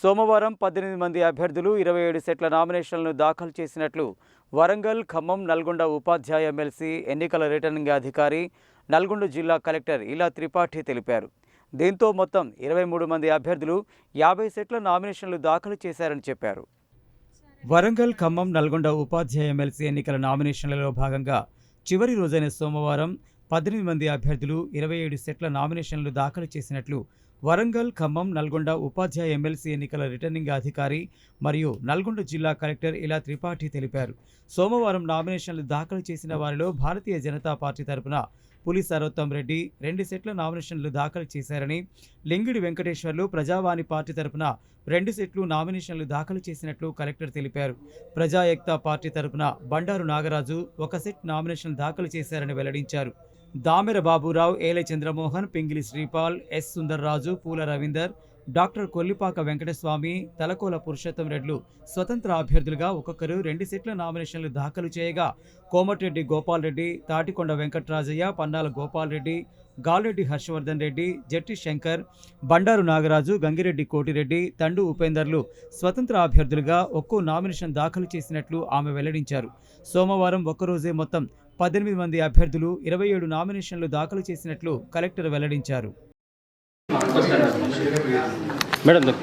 సోమవారం పద్దెనిమిది మంది అభ్యర్థులు ఇరవై ఏడు సెట్ల నామినేషన్లను దాఖలు చేసినట్లు వరంగల్ ఖమ్మం నల్గొండ ఉపాధ్యాయ ఎమ్మెల్సీ ఎన్నికల రిటర్నింగ్ అధికారి నల్గొండ జిల్లా కలెక్టర్ ఇలా త్రిపాఠి తెలిపారు. దీంతో మొత్తం ఇరవై మూడు మంది అభ్యర్థులు యాభై సెట్ల నామినేషన్లు దాఖలు చేశారని చెప్పారు. వరంగల్ ఖమ్మం నల్గొండ ఉపాధ్యాయ ఎమ్మెల్సీ ఎన్నికల నామినేషన్లలో భాగంగా చివరి రోజైన సోమవారం పద్దెనిమిది మంది అభ్యర్థులు ఇరవై ఏడు సెట్ల నామినేషన్లు దాఖలు చేసినట్లు వరంగల్ ఖమ్మం నల్గొండ ఉపాధ్యాయ ఎమ్మెల్సీ ఎన్నికల రిటర్నింగ్ అధికారి మరియు నల్గొండ జిల్లా కలెక్టర్ ఇలా త్రిపాఠి తెలిపారు. సోమవారం నామినేషన్లు దాఖలు చేసిన వారిలో భారతీయ జనతా పార్టీ తరపున పులి సరోత్తం రెడ్డి రెండు సెట్ల నామినేషన్లు దాఖలు చేశారని లింగిడి వెంకటేశ్వర్లు ప్రజావాణి పార్టీ తరపున రెండు సెట్లు నామినేషన్లు దాఖలు చేసినట్లు కలెక్టర్ తెలిపారు. ప్రజా ఏక్తా పార్టీ తరపున బండారు నాగరాజు ఒక సెట్ నామినేషన్ దాఖలు చేశారని వెల్లడించారు. దామెర బాబురావు ఏలే చంద్రమోహన్ పింగిలి శ్రీపాల్ ఎస్ సుందర్రాజు పూల రవీందర్ డాక్టర్ కొల్లిపాక వెంకటస్వామి తలకోల పురుషోత్తం రెడ్లు స్వతంత్ర అభ్యర్థులుగా ఒక్కొక్కరు రెండు సెట్ల నామినేషన్లు దాఖలు చేయగా కోమటిరెడ్డి గోపాల్రెడ్డి తాటికొండ వెంకట్రాజయ్య పన్నాల గోపాల్రెడ్డి గాలరెడ్డి హర్షవర్ధన్ రెడ్డి జట్టి శంకర్ బండారు నాగరాజు గంగిరెడ్డి కోటిరెడ్డి తండు ఉపేందర్లు స్వతంత్ర అభ్యర్థులుగా ఒక్కో నామినేషన్ దాఖలు చేసినట్లు ఆమె వెల్లడించారు. సోమవారం ఒక్కరోజే మొత్తం పద్దెనిమిది మంది అభ్యర్థులు ఇరవై ఏడు నామినేషన్లు దాఖలు చేసినట్లు కలెక్టర్ వెల్లడించారు. Madam the-